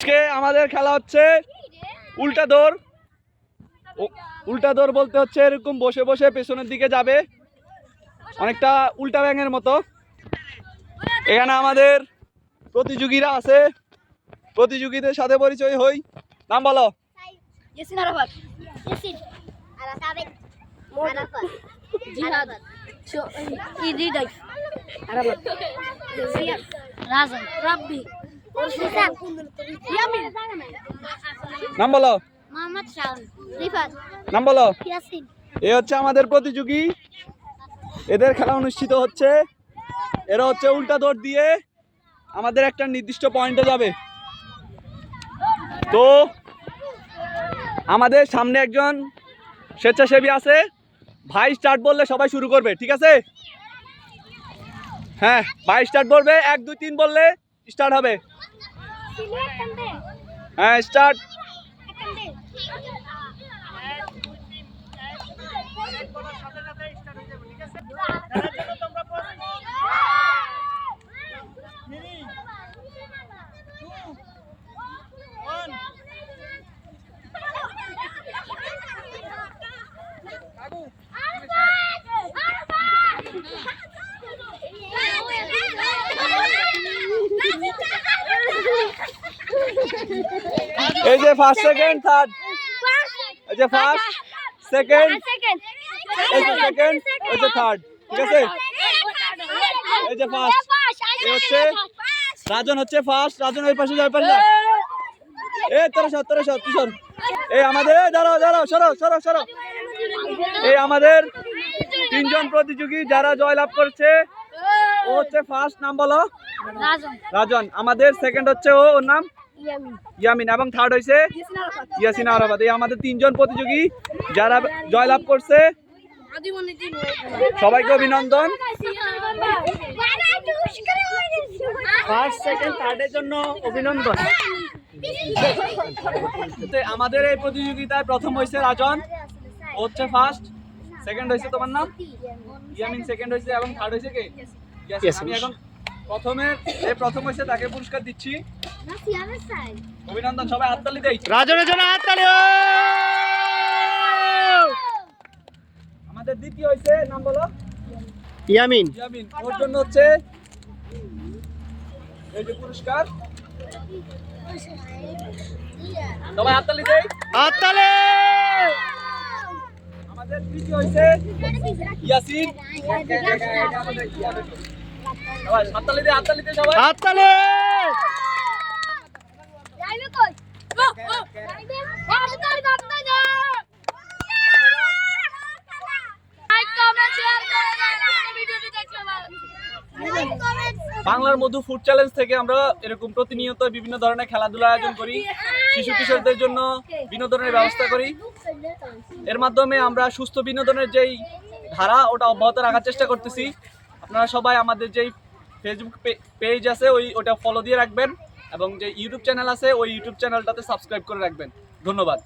আজকে আমাদের খেলা হচ্ছে উল্টা দৌড়। উল্টা দৌড় বলতে হচ্ছে এরকম বসে বসে পেছনের দিকে যাবে। অনেকটা উল্টা ব্যাঙের মতো। এখানে আমাদের প্রতিযোগীরা আছে। প্রতিযোগীদের সাথে পরিচয় হই। নাম বলো। রাজন। রাব্বি। নাম বলো। Muhammad Shaun. Rifat. নাম বলো। Yasin. এ হচ্ছে আমাদের প্রতিযোগী। এদের খেলা অনুষ্ঠিত হচ্ছে। এরা হচ্ছে উল্টা দৌড় দিয়ে আমাদের একটা নির্দিষ্ট পয়েন্টে যাবে। তো আমাদের সামনে একজন স্বেচ্ছাসেবী আছে। ভাই স্টার্ট বললে সবাই শুরু করবে ঠিক আছে? হ্যাঁ ভাই স্টার্ট বলবে এক দুই তিন বললে স্টার্ট হবে। হ্যাঁ এই যে ফার্স্ট সেকেন্ড থার্ড এই যে ফার্স্ট সেকেন্ড এই যে সেকেন্ড এই যে থার্ড ঠিক আছে? এই যে ফার্স্ট এই হচ্ছে রাজন হচ্ছে ফার্স্ট রাজন ওই পাশে যাই পারলা? এই তোরা সর তোরা সর তুই সর। এই আমাদের দাঁড়াও দাঁড়াও সরো সরো সরো। এই আমাদের তিনজন প্রতিযোগী যারা জয়লাভ করছে ও হচ্ছে ফার্স্ট নাম বলো? রাজন। রাজন। আমাদের সেকেন্ড হচ্ছে ও ওর নাম? ইয়ামিন। ইয়ামিন এবং থার্ড হয়েছে ইয়াসিন আরাফাত আরাবাদ এই আমাদের তিনজন প্রতিযোগী যারা জয়লাভ করছে। সবাইকে অভিনন্দন। ফার্স্ট সেকেন্ড থার্ডের জন্য অভিনন্দন। আমাদের এই প্রতিযোগিতায় প্রথম হয়েছে রাজন হচ্ছে ফার্স্ট সেকেন্ড হয়েছে তোমার নাম? ইয়ামিন সেকেন্ড হয়েছে এবং থার্ড হয়েছে কে? আমি এখন প্রথমে এই প্রথম হয়েছে তাকে পুরস্কার দিচ্ছি অভিনন্দন সবাই হাততালি দেই রাজনের জন্য হাততালি আমাদের দ্বিতীয় হয়েছে নাম বলো ইয়ামিন ইয়ামিন ওর জন্য হচ্ছে এই যে পুরস্কার সবাই হাততালি দেই হাততালি আমাদের তৃতীয় হয়েছে ইয়াসিন হাততালি! বাংলার মধু ফুড চ্যালেঞ্জ থেকে আমরা এরকম প্রতিনিয়ত বিভিন্ন ধরনের খেলাধুলা আয়োজন করি। শিশু কিশোরদের জন্য বিনোদনের ব্যবস্থা করি। এর মাধ্যমে আমরা সুস্থ বিনোদনের যেই ধারা ওটা অব্যাহত রাখার চেষ্টা করতেছি। আপনারা সবাই আমাদের যেই ফেসবুক পেজ আছে, ওই ওটা ফলো দিয়ে রাখবেন এবং যে ইউটিউব চ্যানেল আছে, ওই ইউটিউব চ্যানেলটাতে সাবস্ক্রাইব করে রাখবেন। ধন্যবাদ।